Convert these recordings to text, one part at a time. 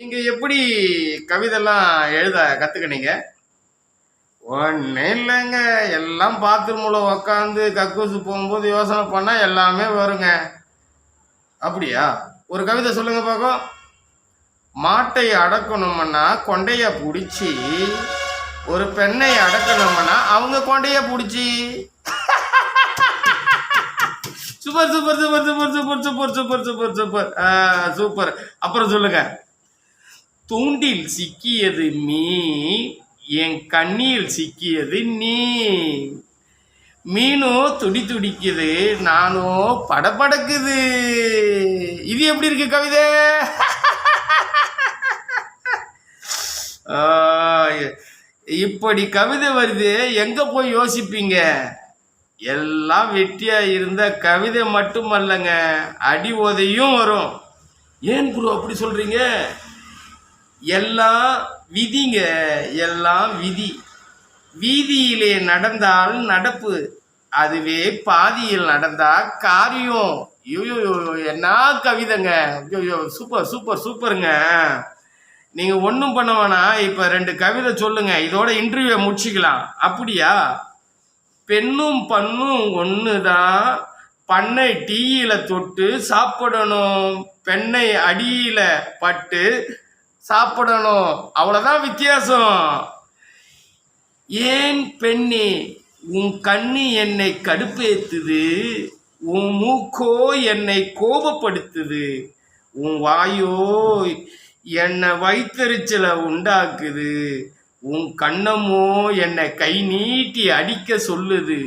நீங்க எப்படி கவிதைலாம் எழுத கத்துக்கினீங்க? ஒன்றும் இல்லைங்க எல்லாம் பாத்ரூமில் உக்காந்து கக்கூசு போகும்போது யோசனை பண்ணால் எல்லாமே வருங்க. அப்படியா? ஒரு கவிதை சொல்லுங்க பார்க்கும் மாட்டை அடக்கணும்னா கொண்டைய பிடிச்சி ஒரு பெண்ணை அடக்கணும்னா அவங்க கொண்டைய பிடிச்சி. Super super super super super super super super super. Super. அப்புறம் சொல்லுங்க. தூண்டில் சிக்கியது மீ என் கண்ணியில் சிக்கியது நீ. மீனும் துடி துடிக்குது நானும் படபடக்குது. இது எப்படி இருக்கு கவிதை? இப்படி கவிதை வருது எங்க போய் யோசிப்பீங்க? எல்லாம் வெட்டியா இருந்த கவிதை மட்டுமல்லங்க அடி உதையும் வரும். ஏன் குரு அப்படி சொல்றீங்க? எல்லாம் விதிங்க எல்லாம் விதி. வீதியிலே நடந்தால் நடப்பு அதுவே பாதியில் நடந்தா காரியம். ஐயோ என்ன கவிதைங்க? ஐயோ சூப்பர் சூப்பர் சூப்பருங்க நீங்க ஒன்றும் பண்ண வேணாம். இப்போ ரெண்டு கவிதை சொல்லுங்க. இதோட இன்டர்வியூ முடிச்சுக்கலாம். அப்படியா? பெண்ணும் பண்ணும் ஒன்று தான் பண்ணை டீயில தொட்டு சாப்பிடணும். பெண்ணை அடியில பட்டு சாப்பிடணும். அவ்வளோதான் வித்தியாசம். ஏன் பெண்ணே உன் கண்ணு என்னை கடுப்பேத்துது உன் மூக்கோ என்னை கோபப்படுத்துது உன் வாயோ என்னை வைத்தறிச்சலை உண்டாக்குது உன் கண்ணமோ என்னை கை நீட்டி அடிக்க சொல்லுது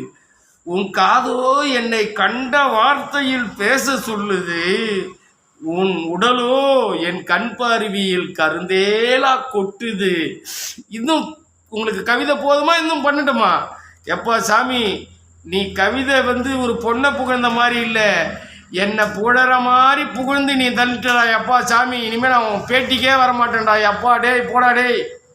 உன் காதோ என்னை கண்ட வார்த்தையில் பேச சொல்லுது. உன் உடலோ என் கண் பார்வையில் கருந்தேலா கொட்டுது. இன்னும் உங்களுக்கு கவிதை போதுமா? இன்னும் பண்ணட்டுமா? எப்பா சாமி நீ கவிதை வந்து ஒரு பொண்ணை புகழ்ந்த மாதிரி இல்லை. என்னை புகழற மாதிரி புகழ்ந்து நீ தள்ளிட்டடா எப்பா சாமி. இனிமேல் நான் உன் பேட்டிக்கே வர மாட்டேன்டா எப்பா டேய் போடா டேய்.